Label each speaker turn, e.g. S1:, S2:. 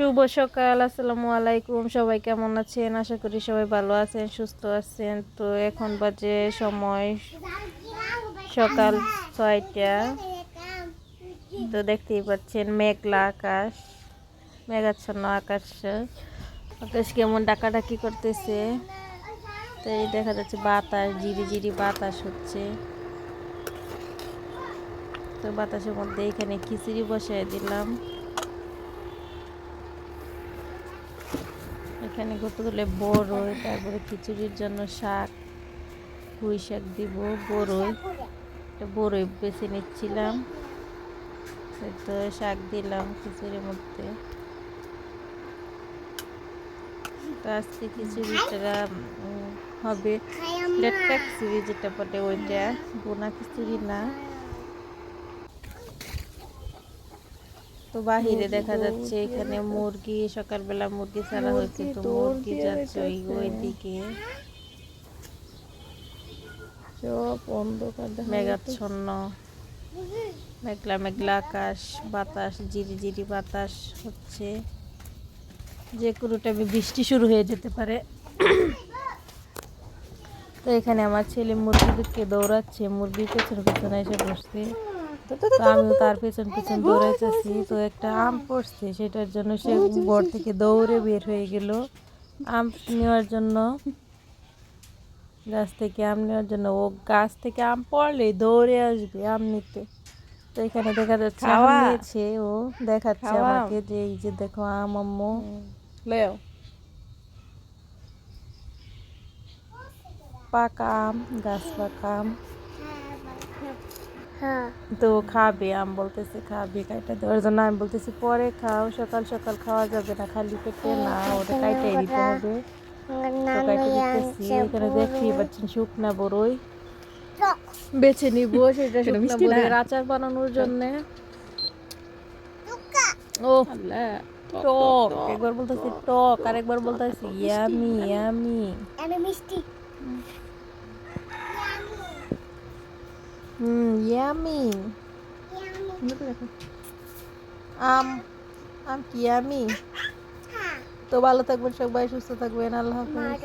S1: শুভ সকাল, আসসালামু আলাইকুম। সবাই কেমন আছেন? আশা করি সবাই ভালো আছেন, সুস্থ আছেন। তো এখন বাজে সময় সকাল ছয়টা। তো দেখতেই পাচ্ছেন মেঘলা আকাশ, মেঘাচ্ছন্ন আকাশ। আকাশ কেমন ডাকাডাকি করতেছে। তো এই দেখা যাচ্ছে বাতাস জিরি জিরি বাতাস হচ্ছে। তো বাতাসের মধ্যে এখানে খিচুড়ি বসাই দিলাম। এখানে কতগুলো বড়ই তারপরে খিচুড়ির জন্য শাক, পুঁই শাক দিব বড়ই বড়ই বেছে নিচ্ছিলাম। তো শাক দিলাম খিচুড়ির মধ্যে। তো আজকে খিচুড়িটা হবে। লেটকা খিচুড়ি যেটা বলে ওইটা। বোনা খিচুড়ি না। তো বাহিরে দেখা যাচ্ছে এখানে মুরগি সকালবেলা মুরগি ছাড়া হয়েছে তো মুরগি যাচ্ছে ওই ওই দিকে
S2: সব অন্ধকার
S1: মেঘাচ্ছন্ন মেঘলা মেঘলা আকাশ বাতাস জিরি জিরি বাতাস হচ্ছে। যে কোনো টাইমে বৃষ্টি শুরু হয়ে যেতে পারে। তো এখানে আমার ছেলে মুরগিদেরকে দৌড়াচ্ছে মুরগির পেছনে পেছনে এসে বসছে। তো আমিও তার পেছন পেছন দৌড়াইতেছি তো একটা আম পড়ছে সেটার জন্য সে ঘর থেকে দৌড়ে বের হয়ে গেল। আম নেওয়ার জন্য গাছ থেকে আম নেওয়ার জন্য ও গাছ থেকে আম পড়লে দৌড়ে আসবে আম নিতে। তো এখানে দেখা যাচ্ছে আম নিয়েছে ও দেখাচ্ছে আমাকে যে এই যে দেখো আম আম্মু।
S2: লেও।
S1: পাকা আম গাছ পাকা আম। তো খাবে আম বলতেছে খাবে কাইটা দেওয়ার জন্য আমি বলতেছি পরে খাও সকাল সকাল খাওয়া যাবে না খালি পেটে না ওটা কাইটাই দিতে হবে। তো কাইটে দিতেছি এখানে দেখতেই পাচ্ছেন শুকনা বড়ই। বেছে নিব সেটা শুকনা বড়ইয়ের আচার বানানোর জন্য। ও। টক। একবার বলতেছি টক আর একবার বলতেছি ইয়ামি ইয়ামি।
S3: আমি মিষ্টি।
S1: হুম ইয়ামি আম আম কি ইয়ামি তো ভালো থাকবেন সবাই সুস্থ থাকবেন আল্লাহ হাফেজ।